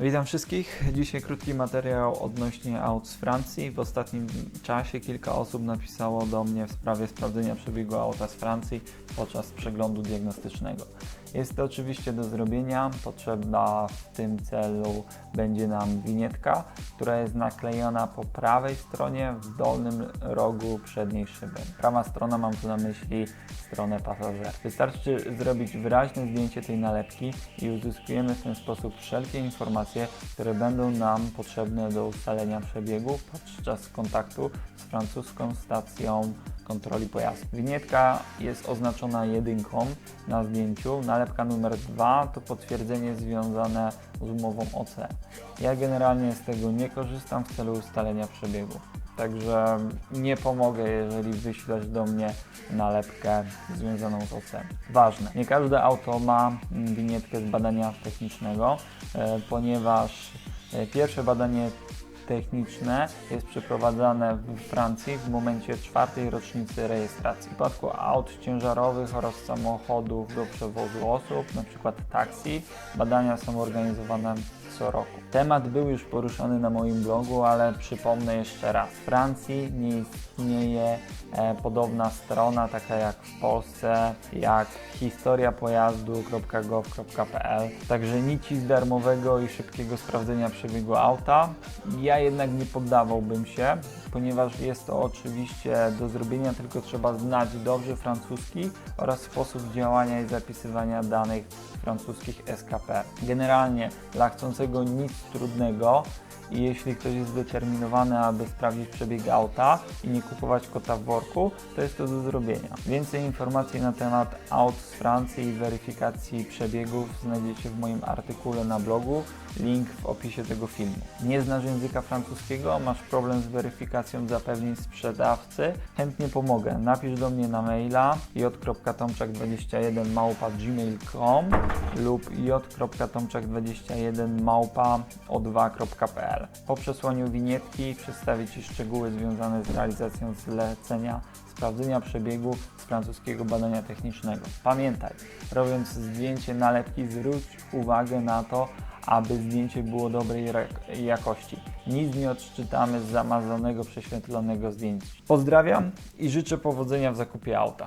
Witam wszystkich. Dzisiaj krótki materiał odnośnie aut z Francji. W ostatnim czasie kilka osób napisało do mnie w sprawie sprawdzenia przebiegu auta z Francji podczas przeglądu diagnostycznego. Jest to oczywiście do zrobienia. Potrzebna w tym celu będzie nam winietka, która jest naklejona po prawej stronie w dolnym rogu przedniej szyby. Prawa strona mam tu na myśli stronę pasażera. Wystarczy zrobić wyraźne zdjęcie tej nalepki i uzyskujemy w ten sposób wszelkie informacje, które będą nam potrzebne do ustalenia przebiegu podczas kontaktu z francuską stacją kontroli pojazdu. Winietka jest oznaczona jedynką na zdjęciu, nalepka numer dwa to potwierdzenie związane z umową OC. Ja generalnie z tego nie korzystam w celu ustalenia przebiegu. Także nie pomogę, jeżeli wyślesz do mnie nalepkę związaną z OC. Ważne, nie każde auto ma winietkę z badania technicznego, e, ponieważ e, pierwsze badanie techniczne jest przeprowadzane w Francji w momencie czwartej rocznicy rejestracji. W przypadku aut ciężarowych oraz samochodów do przewozu osób, np. taksi, badania są organizowane co roku. Temat był już poruszony na moim blogu, ale przypomnę jeszcze raz. W Francji nie istnieje e, podobna strona, taka jak w Polsce, jak historiapojazdu.gov.pl. Także nic darmowego i szybkiego sprawdzenia przebiegu auta. Ja jednak nie poddawałbym się, ponieważ jest to oczywiście do zrobienia, tylko trzeba znać dobrze francuski oraz sposób działania i zapisywania danych francuskich SKP. Generalnie dla chcącego nic trudnego i jeśli ktoś jest zdeterminowany, aby sprawdzić przebieg auta i nie kupować kota w worku, to jest to do zrobienia. Więcej informacji na temat aut z Francji i weryfikacji przebiegów znajdziecie w moim artykule na blogu, link w opisie tego filmu. Nie znasz języka francuskiego, masz problem z weryfikacją zapewnień sprzedawcy? Chętnie pomogę. Napisz do mnie na maila j.tomczak21 małpa gmail.com lub j.tomczak21 małpa o2.pl. Po przesłaniu winietki przedstawię Ci szczegóły związane z realizacją zlecenia sprawdzenia przebiegu z francuskiego badania technicznego. Pamiętaj, robiąc zdjęcie nalepki zwróć uwagę na to, aby zdjęcie było dobrej jakości. Nic nie odczytamy z zamazanego, prześwietlonego zdjęcia. Pozdrawiam i życzę powodzenia w zakupie auta.